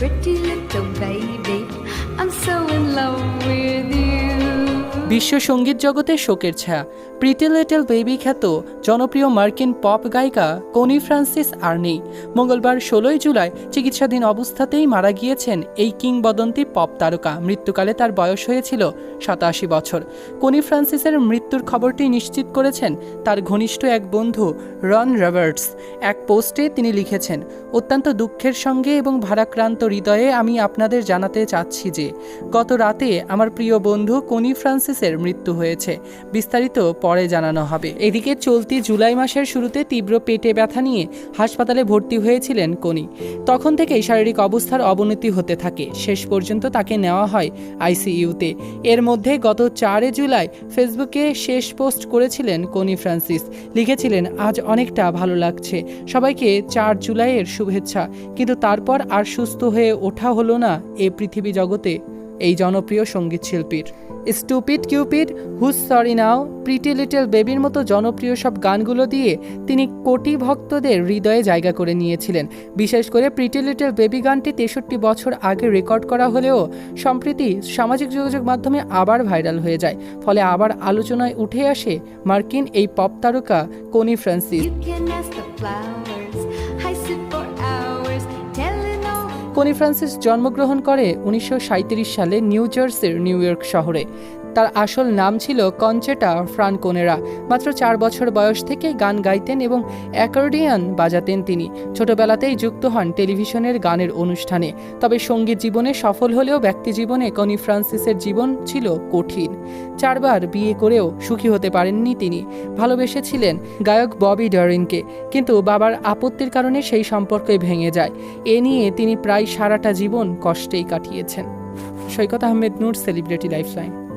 pretty little baby. বিশ্ব সংগীত জগতে শোকের ছায়া। প্রিটি লিটল বেবি খ্যাত জনপ্রিয় মার্কিন পপ গায়িকা কোনি ফ্রান্সিস আর নেই মঙ্গলবার ষোলোই জুলাই চিকিৎসাধীন অবস্থাতেই মারা গিয়েছেন এই কিংবদন্তি পপ তারকা। মৃত্যুকালে তার বয়স হয়েছিল সাতাশি বছর। কোনি ফ্রান্সিসের মৃত্যুর খবরটি নিশ্চিত করেছেন তার ঘনিষ্ঠ এক বন্ধু রন রবার্টস। এক পোস্টে তিনি লিখেছেন, অত্যন্ত দুঃখের সঙ্গে এবং ভারাক্রান্ত হৃদয়ে আমি আপনাদের জানাতে চাচ্ছি যে, গত রাতে আমার প্রিয় বন্ধু কোনি ফ্রান্সিসের মৃত্যু হয়েছে। বিস্তারিত পরে জানানো হবে। এদিকে চলতি জুলাই মাসের শুরুতে তীব্র পেটে ব্যথা নিয়ে হাসপাতালে ভর্তি হয়েছিলেন কোনি। তখন থেকেই শারীরিক অবস্থার অবনতি হতে থাকে। শেষ পর্যন্ত তাকে নেওয়া হয় আইসিইউতে। এর মধ্যে গত চারে জুলাই ফেসবুকে শেষ পোস্ট করেছিলেন কোনি ফ্রান্সিস। লিখেছিলেন, আজ অনেকটা ভালো লাগছে। সবাইকে চার জুলাইয়ের শুভেচ্ছা। কিন্তু তারপর আর সুস্থ হয়ে ওঠা হলো না এ পৃথিবী জগতে। এই জনপ্রিয় সংগীত শিল্পীর। Stupid cupid who's sorry now pretty little বেবির মতো জনপ্রিয় সব গানগুলো দিয়ে তিনি কোটি ভক্তদের হৃদয়ে জায়গা করে নিয়েছিলেন। বিশেষ করে প্রিটি লিটল বেবি গানটি তেষট্টি বছর আগে রেকর্ড করা হলেও সম্প্রতি সামাজিক যোগাযোগ মাধ্যমে আবার ভাইরাল হয়ে যায়। ফলে আবার আলোচনায় উঠে আসে মার্কিন এই পপ তারকা কোনি ফ্রান্সিস। কোনি ফ্রান্সিস জন্মগ্রহণ করে উনিশশো সাঁইত্রিশ সালে নিউ জার্সির নিউ ইয়র্ক শহরে। তার আসল নাম ছিল কনচেটা ফ্রানকোনেরা। মাত্র চার বছর বয়স থেকে গান গাইতেন এবং অ্যাকর্ডিয়ান বাজাতেন তিনি। ছোটবেলাতেই যুক্ত হন টেলিভিশনের গানের অনুষ্ঠানে। তবে সংগীত জীবনে সফল হলেও ব্যক্তি জীবনে কনি ফ্রান্সিসের জীবন ছিল কঠিন। চারবার বিয়ে করেও সুখী হতে পারেননি তিনি। ভালোবেসেছিলেন গায়ক ববি ডারিনকে। কিন্তু বাবার আপত্তির কারণে সেই সম্পর্কই ভেঙে যায়। এ নিয়ে তিনি প্রায় সারাটা জীবন কষ্টেই কাটিয়েছেন। Saikat Ahmed Noor, celebrity lifeline.